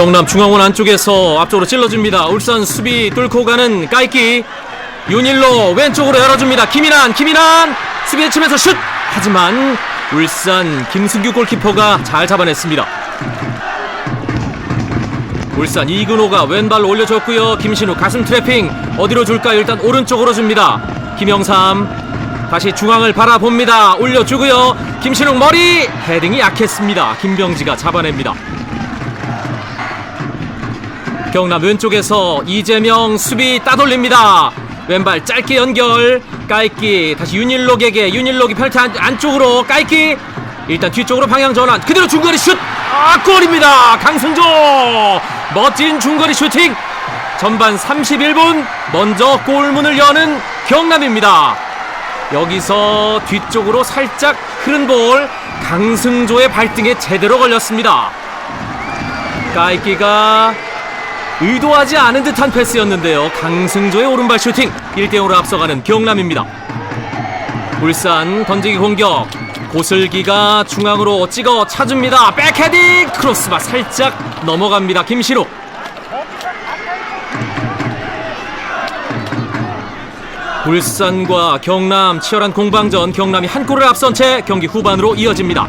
경남 중앙원 안쪽에서 앞쪽으로 찔러줍니다. 울산 수비 뚫고 가는 까이기 윤일로 왼쪽으로 열어줍니다. 김인환 김인환 수비에 치면서 슛 하지만 울산 김승규 골키퍼가 잘 잡아냈습니다. 울산 이근호가 왼발로 올려줬고요. 김신우 가슴 트래핑 어디로 줄까요? 일단 오른쪽으로 줍니다. 김영삼 다시 중앙을 바라봅니다. 올려주고요. 김신욱 머리 헤딩이 약했습니다. 김병지가 잡아냅니다. 경남 왼쪽에서 이재명 수비 따돌립니다. 왼발 짧게 연결 까이기 다시 윤일록에게 윤일록이 펼트 안, 안쪽으로 까이기 일단 뒤쪽으로 방향 전환 그대로 중거리 슛! 아 골입니다. 강승조 멋진 중거리 슈팅 전반 31분 먼저 골문을 여는 경남입니다. 여기서 뒤쪽으로 살짝 흐른 볼 강승조의 발등에 제대로 걸렸습니다. 까이기가 의도하지 않은 듯한 패스였는데요. 강승조의 오른발 슈팅 1대0으로 앞서가는 경남입니다. 울산 던지기 공격 고슬기가 중앙으로 찍어 차줍니다. 백헤딩 크로스바 살짝 넘어갑니다. 김신욱 울산과 경남 치열한 공방전 경남이 한 골을 앞선 채 경기 후반으로 이어집니다.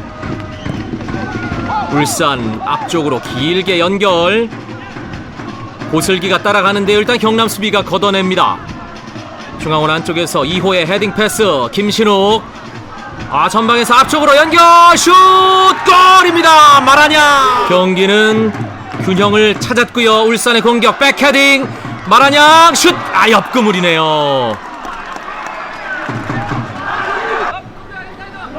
울산 앞쪽으로 길게 연결 고슬기가 따라가는데 일단 경남 수비가 걷어냅니다. 중앙원 안쪽에서 2호의 헤딩 패스 김신욱. 아 전방에서 앞쪽으로 연결! 슛! 골입니다! 마라냐! 경기는 균형을 찾았고요. 울산의 공격 백헤딩! 마라냥 슛아 옆그물이네요.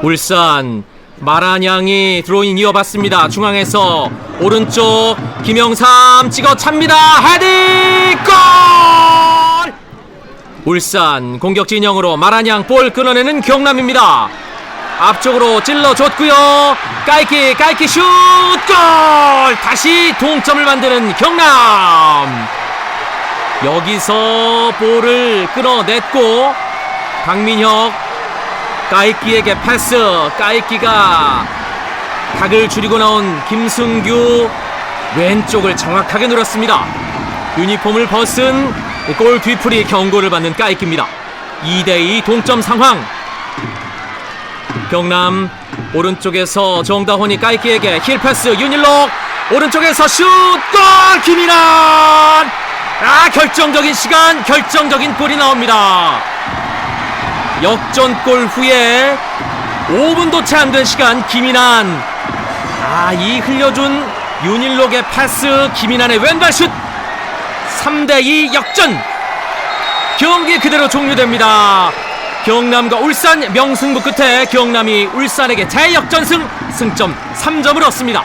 울산 마라냥이 드로잉 이어봤습니다. 중앙에서 오른쪽 김영삼 찍어 찹니다. 헤딩 골! 울산 공격 진영으로 마라냥 볼 끊어내는 경남입니다. 앞쪽으로 찔러줬고요. 까이키 까이키 슛 골! 다시 동점을 만드는 경남. 여기서 볼을 끊어냈고 강민혁 까이끼에게 패스. 까이끼가 각을 줄이고 나온 김승규 왼쪽을 정확하게 누렸습니다. 유니폼을 벗은 골 뒤풀이 경고를 받는 까이끼입니다. 2대2 동점 상황. 경남 오른쪽에서 정다혼이 까이끼에게 힐 패스. 윤일록 오른쪽에서 슛 골! 김인환! 아 결정적인 시간 결정적인 골이 나옵니다 역전골 후에 5분도 채 안 된 시간 김인환. 아 이 흘려준 윤일록의 패스 김인환의 왼발 슛. 3대2 역전. 경기 그대로 종료됩니다. 경남과 울산 명승부 끝에 경남이 울산에게 재역전승 승점 3점을 얻습니다